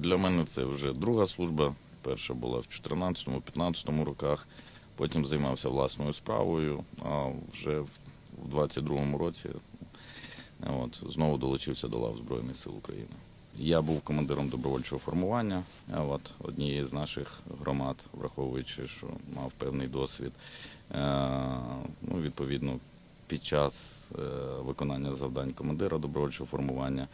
Для мене це вже друга служба. Перша була в 2014-2015 роках. Потім займався власною справою, а вже в 22-му році от, знову долучився до лав Збройних сил України. Я був командиром добровольчого формування от, однієї з наших громад, враховуючи, що мав певний досвід. Е, ну, відповідно, під час е, виконання завдань командира добровольчого формування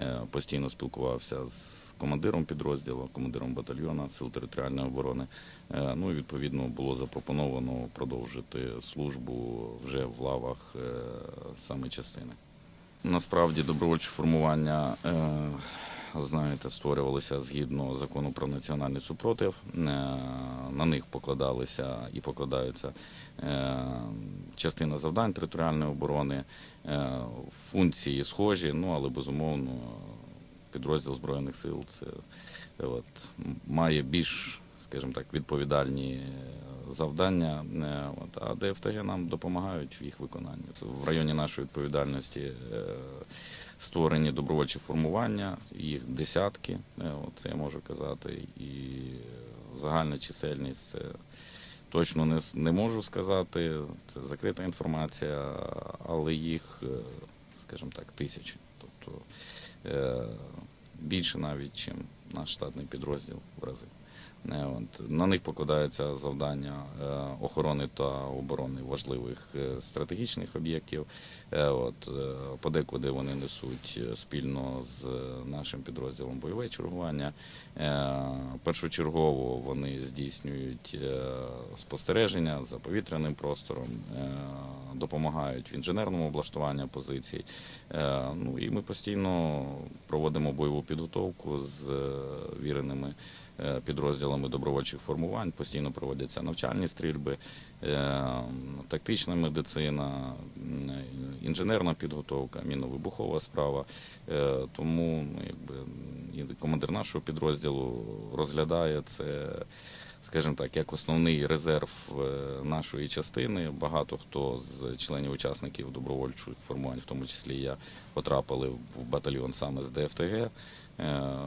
е, постійно спілкувався з командиром підрозділу, командиром батальйону Сил територіальної оборони. Е, ну і відповідно було запропоновано продовжити службу вже в лавах саме частини. Насправді добровольче формування, знаєте, створювалися згідно закону про національний супротив. Е, На них покладалися і покладаються е, частина завдань територіальної оборони, е, функції схожі, ну але безумовно підрозділ Збройних сил це от, має більш, скажімо так, відповідальні завдання. От, а ДФТГ нам допомагають в їх виконанні. В районі нашої відповідальності створені добровольчі формування, їх десятки, е, це я можу казати, і загальна чисельність це точно не, не можу сказати. Це закрита інформація, але їх, е, скажімо так, тисячі. Тобто е, більше навіть, ніж наш штатний підрозділ в рази. Е, на них покладаються завдання е, охорони та оборони важливих е, стратегічних об'єктів. От, подекуди вони несуть спільно з нашим підрозділом бойове чергування. Першочергово вони здійснюють спостереження за повітряним простором, допомагають в інженерному облаштуванні позицій. Е, Ну і ми постійно проводимо бойову підготовку з е, віреними е, підрозділами добровольчих формувань. Постійно проводяться навчальні стрільби, тактична медицина, інженерна підготовка, мінно-вибухова справа. Тому ну, якби, командир нашого підрозділу розглядає це, скажімо так, як основний резерв е, нашої частини. Багато хто з членів учасників добровольчих формувань, в тому числі я, потрапили в батальйон саме з ДФТГ. Е,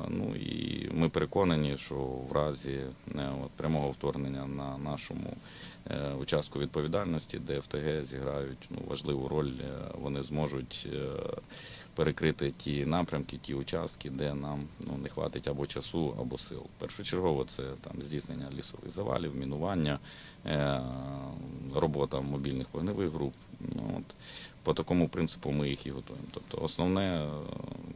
Ну і ми переконані, що в разі е, прямого вторгнення на нашому е, участку відповідальності ДФТГ зіграють ну, важливу роль. Е, Вони зможуть перекрити ті напрямки, ті участки, де нам ну, не хватить або часу, або сил. Першочергово це там здійснення лісових завалів, мінування, робота мобільних вогневих груп. Ну, по такому принципу ми їх і готуємо. Тобто основне,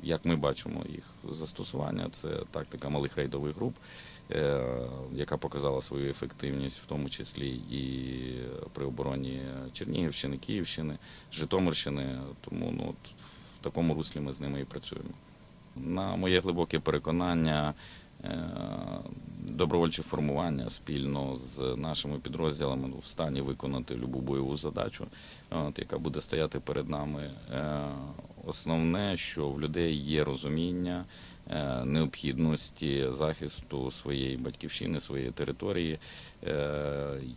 як ми бачимо їх застосування, це тактика малих рейдових груп, е, яка показала свою ефективність, в тому числі і при обороні Чернігівщини, Київщини, Житомирщини. Тому ну, от, в такому руслі ми з ними і працюємо. На моє глибоке переконання, е, добровольче формування спільно з нашими підрозділами в стані виконати любу бойову задачу, от, яка буде стояти перед нами. Е, Основне, що в людей є розуміння е, необхідності захисту своєї батьківщини, своєї території,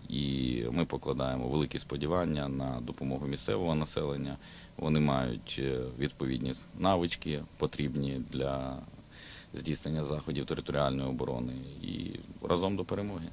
і ми покладаємо великі сподівання на допомогу місцевого населення. Вони мають відповідні навички, потрібні для здійснення заходів територіальної оборони і разом до перемоги.